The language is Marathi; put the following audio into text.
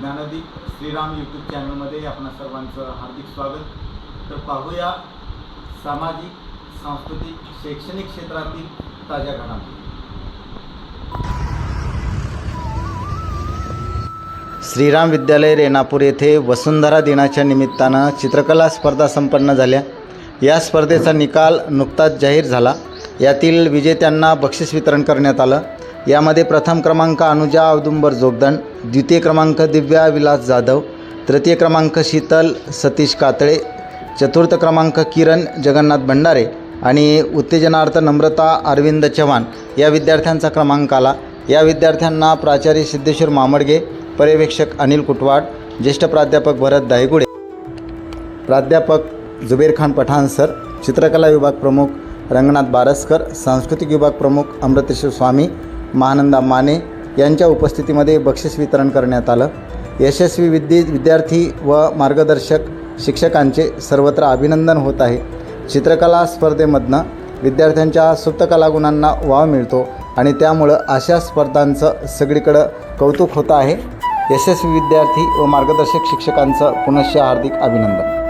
ज्ञानदीप श्रीराम यूट्यूब चॅनलमध्ये आपण सर्वांचं हार्दिक स्वागत. तर पाहूया सामाजिक सांस्कृतिक शैक्षणिक क्षेत्रातील ताज्या घडामोडी. श्रीराम विद्यालय रेणापूर येथे वसुंधरा दिनाच्या निमित्तानं चित्रकला स्पर्धा संपन्न झाल्या. या स्पर्धेचा निकाल नुकताच जाहीर झाला. यातील विजेत्यांना बक्षीस वितरण करण्यात आलं. यामध्ये प्रथम क्रमांक अनुजा औदुंबर जोगदंड द्वितीय क्रमांक दिव्या विलास जाधव तृतीय क्रमांक शीतल सतीश कातळे चतुर्थ क्रमांक किरण जगन्नाथ भंडारे आणि उत्तेजनार्थ नम्रता अरविंद चव्हाण या विद्यार्थ्यांचा क्रमांक आला. या विद्यार्थ्यांना प्राचार्य सिद्धेश्वर मामडगे पर्यवेक्षक अनिल कुटवाड ज्येष्ठ प्राध्यापक भरत दायगुडे प्राध्यापक जुबेर खान पठाण सर चित्रकला विभाग प्रमुख रंगनाथ बारसकर सांस्कृतिक विभाग प्रमुख अमृतेश्वर स्वामी महानंदा माने यांच्या उपस्थितीमध्ये बक्षीस वितरण करण्यात आलं. यशस्वी विद्य विद्यार्थी व मार्गदर्शक शिक्षकांचे सर्वत्र अभिनंदन होत आहे. चित्रकला स्पर्धेमधनं विद्यार्थ्यांच्या सुप्त कलागुणांना वाव मिळतो आणि त्यामुळं अशा स्पर्धांचं सगळीकडं कौतुक होतं आहे. यशस्वी विद्यार्थी व मार्गदर्शक शिक्षकांचं पुनश्च हार्दिक अभिनंदन.